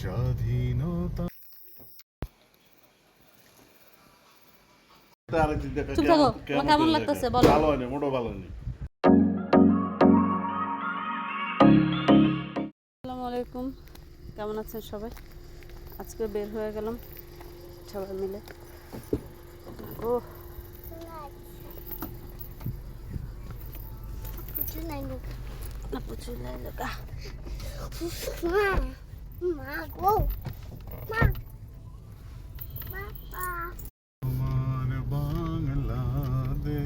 স্বাধীনতা। কেমন- থাকো। কেমন তোমার কেমন করে লাগতেছে বলো। ভালো হয়নি মোটো ভালো হয়নি। আসসালামু আলাইকুম। কেমন আছেন সবাই? আজকে বের হয়ে গেলাম সবাই মিলে। ও না প্রচুর লাগা মা। মা গো মা। আমার বাংলাদেশ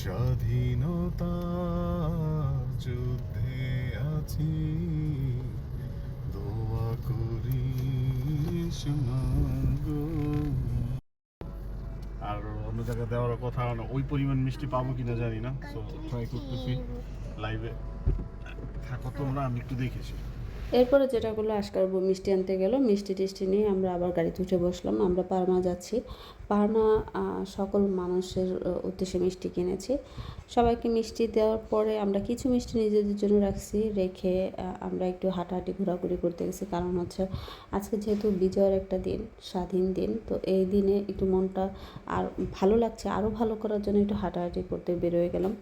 স্বাধীনতা যুদ্ধে আছি। দোয়া মাগো। আর অন্য জায়গায় দেওয়ার কথা না। ওই পরিমাণ মিষ্টি পাবো কিনা জানি না। তো ট্রাই করতেছি লাইভে থাকো তোমরা, আমি একটু দেখেছি। এরপরে যেটা করল আজকার মিষ্টি আনতে গেল। মিষ্টি টিষ্টি নিয়ে আমরা আবার গাড়িতে উঠে বসলাম। আমরা পারমা যাচ্ছি। পারমা সকল মানুষের উদ্দেশ্যে মিষ্টি কিনেছি। সবাইকে মিষ্টি দেওয়ার পরে আমরা কিছু মিষ্টি নিজেদের জন্য রাখছি, রেখে আমরা একটু হাঁটাহাঁটি, ঘোরাঘুরি করতে গেছি। কারণ হচ্ছে, আজকে যেহেতু বিজয়ের একটা দিন, স্বাধীন দিন, তো এই দিনে একটু মনটা আর ভালো লাগছে। আরও ভালো করার জন্য একটু হাঁটাহাঁটি করতে বেরোয় গেলাম।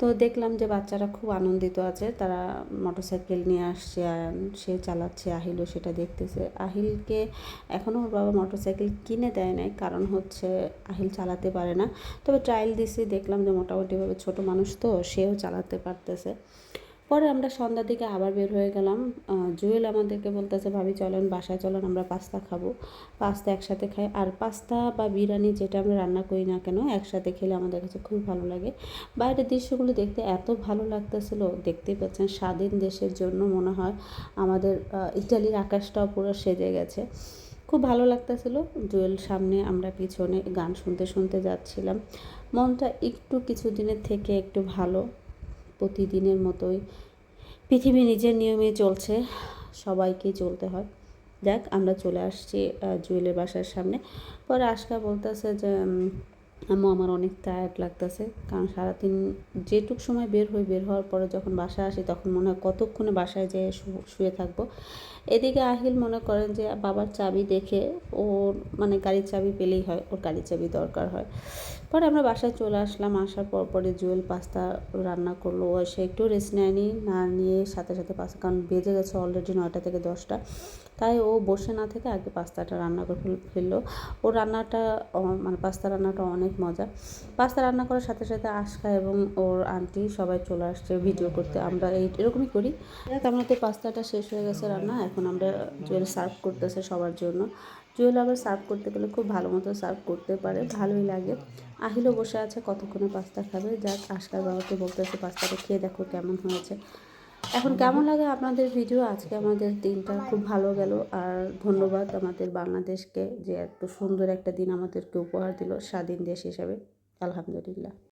তো দেখলাম যে বাচ্চারা খুব আনন্দিত আছে। তারা মোটরসাইকেল নিয়ে আসছে সে চালাচ্ছে, আহিলও সেটা দেখতেছে। আহিলকে এখনও ওর বাবা মোটরসাইকেল কিনে দেয় নাই, কারণ হচ্ছে আহিল চালাতে পারে না। তবে ট্রায়াল দিছি, দেখলাম যে মোটামুটিভাবে ছোট মানুষ তো, সেও চালাতে পারতেছে। পরে আমরা সন্ধ্যার দিকে আবার বের হয়ে গেলাম। জুয়েল আমাদেরকে বলতেছে, ভাবি, চলেন বাসায়, চলেন, আমরা পাস্তা খাব। পাস্তা একসাথে খাই। আর পাস্তা বা বিরিয়ানি যেটা আমরা রান্না করি না কেন, একসাথে খেলে আমাদের কাছে খুব ভালো লাগে। বাইরের দৃশ্যগুলো দেখতে এত ভালো লাগতেছিল, দেখতেই পাচ্ছেন স্বাধীন দেশের জন্য মনে হয় আমাদের ইটালির আকাশটাও পুরো সেজে গেছে। খুব ভালো লাগতেছিল। জুয়েল সামনে আমরা পিছনে গান শুনতে শুনতে যাচ্ছিলাম। মনটা একটু কিছুদিনের থেকে একটু ভালো। প্রতিদিনের মতোই। পৃথিবী নিজের নিয়মে চলছে সবাইকে চলতে হয়। দেখ আমরা চলে আসছি জুয়েলের বাসার সামনে। পরে আশকা বলতেছে যে আম্মু, আমার অনেক টায়ার্ড লাগতেছে। কারণ সারাদিন যেটুক সময় বের হই, বের হওয়ার পরে যখন বাসায় আসি, তখন মনে হয় কতক্ষণে বাসায় যেয়ে শুয়ে থাকব। এদিকে আহিল মনে করেন যে, বাবার চাবি দেখে ওর মানে গাড়ির চাবি পেলেই হয়, ওর গাড়ির চাবি দরকার হয়। পরে আমরা বাসায় চলে আসলাম, আসার পর পরে জুয়েল পাস্তা রান্না করল। ও সে একটু রেস্ট নেয়নি, না নিয়ে সাথে সাথে পাস্তা, কারণ বেজে গেছে অলরেডি নয়টা থেকে দশটা। তাই ও বসে না থেকে আগে পাস্তাটা রান্না করে ফেলল। ও রান্নাটা মানে পাস্তা রান্নাটা অনেক মজা। পাস্তা রান্না করার সাথে সাথে আশকা এবং ওর আন্টি সবাই চলে আসছে ভিডিও করতে। আমরা এই এরকমই করি। যাক, আমাদের পাস্তাটা শেষ হয়ে গেছে রান্না। এখন আমরা জুয়েল সার্ভ করতেছে সবার জন্য। জুয়েল আবার সার্ভ করতে গেলে খুব ভালো মতো সার্ভ করতে পারে ভালোই লাগে। আহিলও বসে আছে কতক্ষণে পাস্তা খাবে? যাক আশকার বাবাকে বলতেছে পাস্তাটা খেয়ে দেখো কেমন হয়েছে। এখন কেমন লাগে আপনাদের ভিডিও আজকে আমাদের দিনটা খুব ভালো গেল। আর ধন্যবাদ আমাদের বাংলাদেশকে যে এত সুন্দর একটা দিন আমাদেরকে উপহার দিল, স্বাধীন দেশ হিসাবে। আলহামদুলিল্লাহ।